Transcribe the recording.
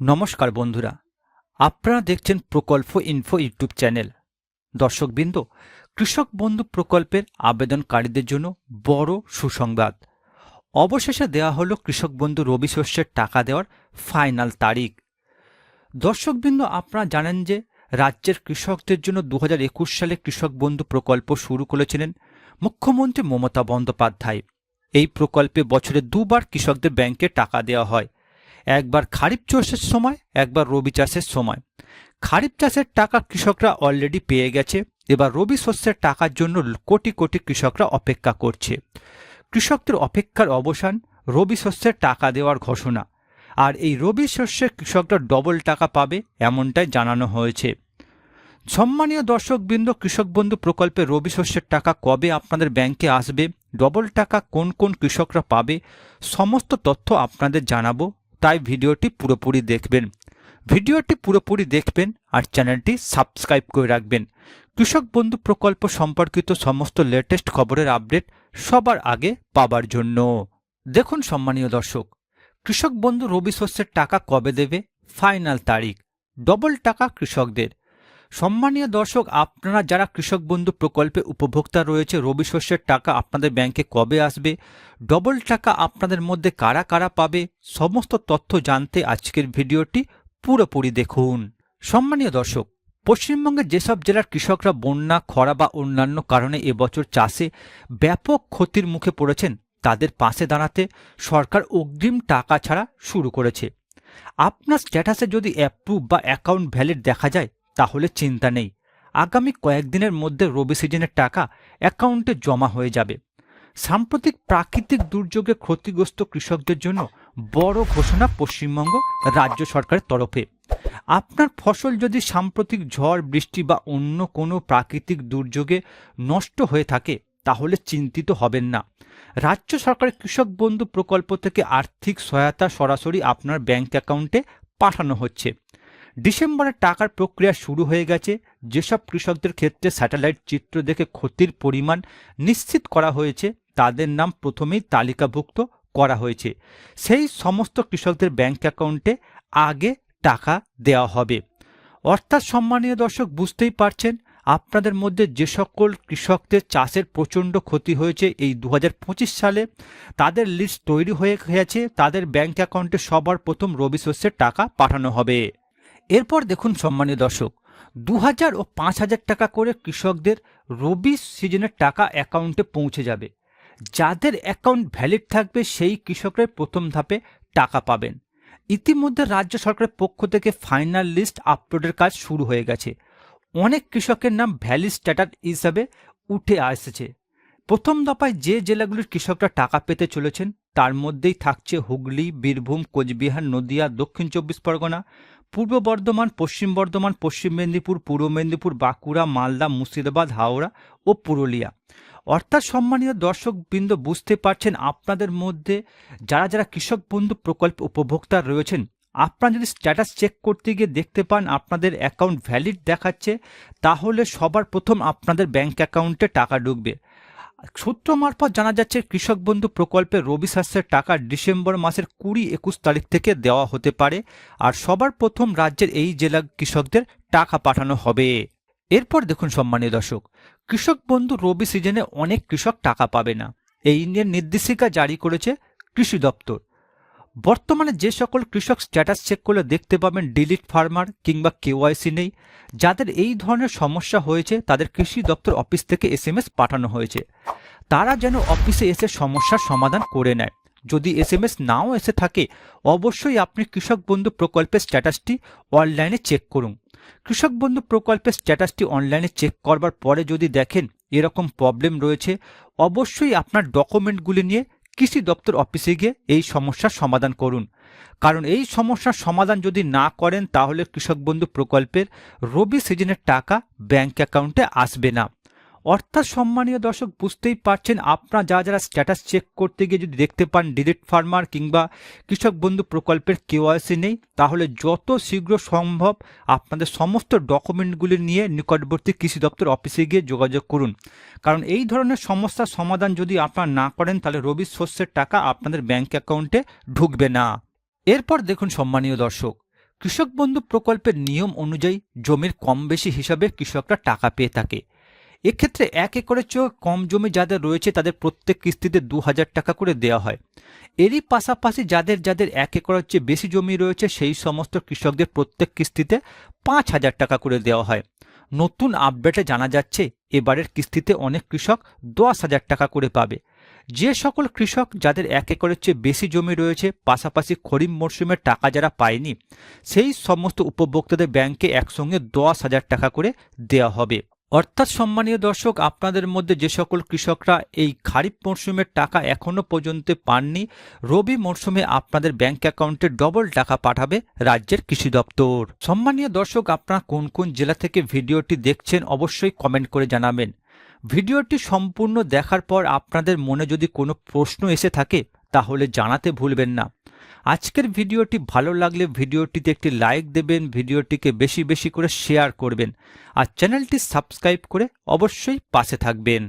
নমস্কার বন্ধুরা, আপনারা দেখছেন প্রকল্প ইনফো ইউটিউব চ্যানেল। দর্শকবৃন্দ, কৃষক বন্ধু প্রকল্পের আবেদনকারীদের জন্য বড় সুসংবাদ। অবশেষে দেওয়া হলো কৃষক বন্ধু রবি শস্যের টাকা দেওয়ার ফাইনাল তারিখ। দর্শকবৃন্দ, আপনারা জানেন যে রাজ্যের কৃষকদের জন্য দু হাজার একুশ সালে কৃষক বন্ধু প্রকল্প শুরু করেছিলেন মুখ্যমন্ত্রী মমতা বন্দ্যোপাধ্যায়। এই প্রকল্পে বছরে দুবার কৃষকদের ব্যাংকে টাকা দেওয়া হয়। একবার খারিফ চাষের সময়, একবার রবি চাষের সময়। খারিফ চাষের টাকা কৃষকরা অলরেডি পেয়ে গেছে, এবার রবি শস্যের টাকার জন্য কোটি কোটি কৃষকরা অপেক্ষা করছে। কৃষকদের অপেক্ষার অবসান রবি শস্যের টাকা দেওয়ার ঘোষণা। আর এই রবি শস্যে কৃষকরা ডবল টাকা পাবে, এমনটাই জানানো হয়েছে। সম্মানীয় দর্শকবৃন্দ, কৃষক বন্ধু প্রকল্পে রবি শস্যের টাকা কবে আপনাদের ব্যাংকে আসবে ডবল টাকা কোন কোন কৃষকরা পাবে, সমস্ত তথ্য আপনাদের জানাব। তাই ভিডিওটি পুরোপুরি দেখবেন। ভিডিওটি পুরোপুরি দেখবেন আর চ্যানেলটি সাবস্ক্রাইব করে রাখবেন। কৃষক বন্ধু প্রকল্প সম্পর্কিত সমস্ত লেটেস্ট খবরের আপডেট সবার আগে পাবার জন্য। দেখুন সম্মানীয় দর্শক, কৃষক বন্ধু রবি শস্যের টাকা কবে দেবে? ফাইনাল তারিখ। ডবল টাকা কৃষকদের। সম্মানীয় দর্শক, আপনারা যারা কৃষক বন্ধু প্রকল্পে উপভোক্তা রয়েছে, রবি শস্যের টাকা আপনাদের ব্যাংকে কবে আসবে? ডবল টাকা আপনাদের মধ্যে কারা কারা পাবে? সমস্ত তথ্য জানতে আজকের ভিডিওটি পুরোপুরি দেখুন। সম্মানীয় দর্শক, পশ্চিমবঙ্গের যেসব জেলার কৃষকরা বন্যা, খরা বা অন্যান্য কারণে এবছর চাষে ব্যাপক ক্ষতির মুখে পড়েছেন, তাদের পাশে দাঁড়াতে সরকার অগ্রিম টাকা ছাড়া শুরু করেছে। আপনার স্ট্যাটাসে যদি অ্যাপ্রুভ বা অ্যাকাউন্ট ভ্যালিড দেখা যায় তাহলে চিন্তা নেই। আগামী কয়েকদিনের মধ্যে রবি সিজনের টাকা অ্যাকাউন্টে জমা হয়ে যাবে। সাম্প্রতিক প্রাকৃতিক দুর্যোগে ক্ষতিগ্রস্ত কৃষকদের জন্য বড় ঘোষণা পশ্চিমবঙ্গ রাজ্য সরকারের তরফে। আপনার ফসল যদি সাম্প্রতিক ঝড়, বৃষ্টি বা অন্য কোনো প্রাকৃতিক দুর্যোগে নষ্ট হয়ে থাকে, তাহলে চিন্তিত হবেন না। রাজ্য সরকারের কৃষক বন্ধু প্রকল্প থেকে আর্থিক সহায়তা সরাসরি আপনার ব্যাংক অ্যাকাউন্টে পাঠানো হচ্ছে। ডিসেম্বরে টাকার প্রক্রিয়া শুরু হয়ে গেছে। যেসব কৃষকদের ক্ষেত্রে স্যাটেলাইট চিত্র দেখে ক্ষতির পরিমাণ নিশ্চিত করা হয়েছে, তাদের নাম প্রথমেই তালিকাভুক্ত করা হয়েছে। সেই সমস্ত কৃষকদের ব্যাংক অ্যাকাউন্টে আগে টাকা দেওয়া হবে। অর্থাৎ সম্মানীয় দর্শক, বুঝতেই পারছেন, আপনাদের মধ্যে যে সকল কৃষকদের চাষের প্রচণ্ড ক্ষতি হয়েছে এই দু হাজার পঁচিশ সালে, তাদের লিস্ট তৈরি হয়ে গেছে, তাদের ব্যাংক অ্যাকাউন্টে সবার প্রথম রবি শস্যের টাকা পাঠানো হবে। এরপর দেখুন সম্মানীয় দর্শক দু হাজার ও পাঁচ হাজার টাকা করে কৃষকদের রবি সিজনের টাকা অ্যাকাউন্টে পৌঁছে যাবে। যাদের অ্যাকাউন্ট ভ্যালিড থাকবে, সেই কৃষকরা প্রথম ধাপে টাকা পাবেন। ইতিমধ্যে রাজ্য সরকারের পক্ষ থেকে ফাইনাল লিস্ট আপলোডের কাজ শুরু হয়ে গেছে। অনেক কৃষকের নাম ভ্যালিড স্ট্যাটাস হিসাবে উঠে এসেছে প্রথম দফায় যে জেলাগুলির কৃষকরা টাকা পেতে চলেছেন, তার মধ্যেই থাকছে হুগলি, বীরভূম, কোচবিহার, নদিয়া, দক্ষিণ চব্বিশ পরগনা, পূর্ব বর্ধমান, পশ্চিম বর্ধমান, পশ্চিম মেদিনীপুর, পূর্ব মেদিনীপুর, বাঁকুড়া, মালদা, মুর্শিদাবাদ, হাওড়া ও পুরুলিয়া। অর্থাৎ সম্মানীয় দর্শকবৃন্দ, বুঝতে পারছেন আপনাদের মধ্যে যারা যারা কৃষক বন্ধু প্রকল্প উপভোক্তা রয়েছেন, আপনারা যদি স্ট্যাটাস চেক করতে গিয়ে দেখতে পান আপনাদের অ্যাকাউন্ট ভ্যালিড দেখাচ্ছে, তাহলে সবার প্রথম আপনাদের ব্যাংক অ্যাকাউন্টে টাকা ঢুকবে। সূত্র মারফত জানা যাচ্ছে, কৃষক বন্ধু প্রকল্পে রবি শস্যের টাকা ডিসেম্বর মাসের কুড়ি একুশ তারিখ থেকে দেওয়া হতে পারে আর সবার প্রথম রাজ্যের এই জেলা কৃষকদের টাকা পাঠানো হবে। এরপর দেখুন সম্মানীয় দর্শক, কৃষক বন্ধু রবি সিজনে অনেক কৃষক টাকা পাবে না। এই নিয়ে নির্দেশিকা জারি করেছে কৃষি দপ্তর। বর্তমানে যে সকল কৃষক স্ট্যাটাস চেক করলে দেখতে পাবেন ডিলিট ফার্মার কিংবা কেওয়াইসি নেই। যাদের এই ধরনের সমস্যা হয়েছে, তাদের কৃষি দপ্তর অফিস থেকে এসএমএস পাঠানো হয়েছে। তারা যেন অফিসে এসে সমস্যার সমাধান করে নেয়। যদি এসএমএস নাও এসে থাকে, অবশ্যই আপনি কৃষক বন্ধু প্রকল্পের স্ট্যাটাসটি অনলাইনে চেক করুন। কৃষক বন্ধু প্রকল্পের স্ট্যাটাসটি অনলাইনে চেক করবার পরে যদি দেখেন এরকম প্রবলেম রয়েছে, অবশ্যই আপনার ডকুমেন্টগুলি নিয়ে কৃষি দপ্তর অফিসে গিয়ে এই সমস্যার সমাধান করুন। কারণ এই সমস্যার সমাধান যদি না করেন, তাহলে কৃষক বন্ধু প্রকল্পের রবি সিজনের টাকা ব্যাংক অ্যাকাউন্টে আসবে না। অর্থাৎ সম্মানীয় দর্শক, বুঝতেই পারছেন আপনারা যারা যারা স্ট্যাটাস চেক করতে গিয়ে যদি দেখতে পান ডিলিট ফার্মার কিংবা কৃষক বন্ধু প্রকল্পের কেওয়াইসি নেই, তাহলে যত শীঘ্র সম্ভব আপনাদের সমস্ত ডকুমেন্টগুলি নিয়ে নিকটবর্তী কৃষি দপ্তর অফিসে গিয়ে যোগাযোগ করুন। কারণ এই ধরনের সমস্যার সমাধান যদি আপনারা না করেন, তাহলে রবি শস্যের টাকা আপনাদের ব্যাংক অ্যাকাউন্টে ঢুকবে না। এরপর দেখুন সম্মানীয় দর্শক, কৃষক বন্ধু প্রকল্পের নিয়ম অনুযায়ী জমির কম বেশি হিসাবে কৃষকরা টাকা পেয়ে থাকে। এক্ষেত্রে এক একরের চেয়েও কম জমি যাদের রয়েছে, তাদের প্রত্যেক কিস্তিতে দু হাজার টাকা করে দেওয়া হয়। এরই পাশাপাশি যাদের যাদের এক একরের চেয়ে বেশি জমি রয়েছে, সেই সমস্ত কৃষকদের প্রত্যেক কিস্তিতে পাঁচ হাজার টাকা করে দেওয়া হয়। নতুন আপডেটে জানা যাচ্ছে, এবারের কিস্তিতে অনেক কৃষক দশ হাজার টাকা করে পাবে। যে সকল কৃষক যাদের এক একরের চেয়ে বেশি জমি রয়েছে, পাশাপাশি খরিফ মরশুমের টাকা যারা পায়নি, সেই সমস্ত উপভোক্তাদের ব্যাংকে একসঙ্গে দশ হাজার টাকা করে দেওয়া হবে। অর্থাৎ সম্মানীয় দর্শক, আপনাদের মধ্যে যে সকল কৃষকরা এই খারিফ মরশুমের টাকা এখনও পর্যন্ত পাননি, রবি মরশুমে আপনাদের ব্যাংক অ্যাকাউন্টে ডবল টাকা পাঠাবে রাজ্যের কৃষি দপ্তর। সম্মানীয় দর্শক, আপনারা কোন কোন জেলা থেকে ভিডিওটি দেখছেন অবশ্যই কমেন্ট করে জানাবেন। ভিডিওটি সম্পূর্ণ দেখার পর আপনাদের মনে যদি কোনো প্রশ্ন এসে থাকে, তাহলে জানাতে ভুলবেন না। আজকের ভিডিওটি ভালো লাগলে ভিডিওটিতে একটি লাইক দেবেন, ভিডিওটিকে বেশি বেশি করে শেয়ার করবেন আর চ্যানেলটি সাবস্ক্রাইব করে অবশ্যই পাশে থাকবেন।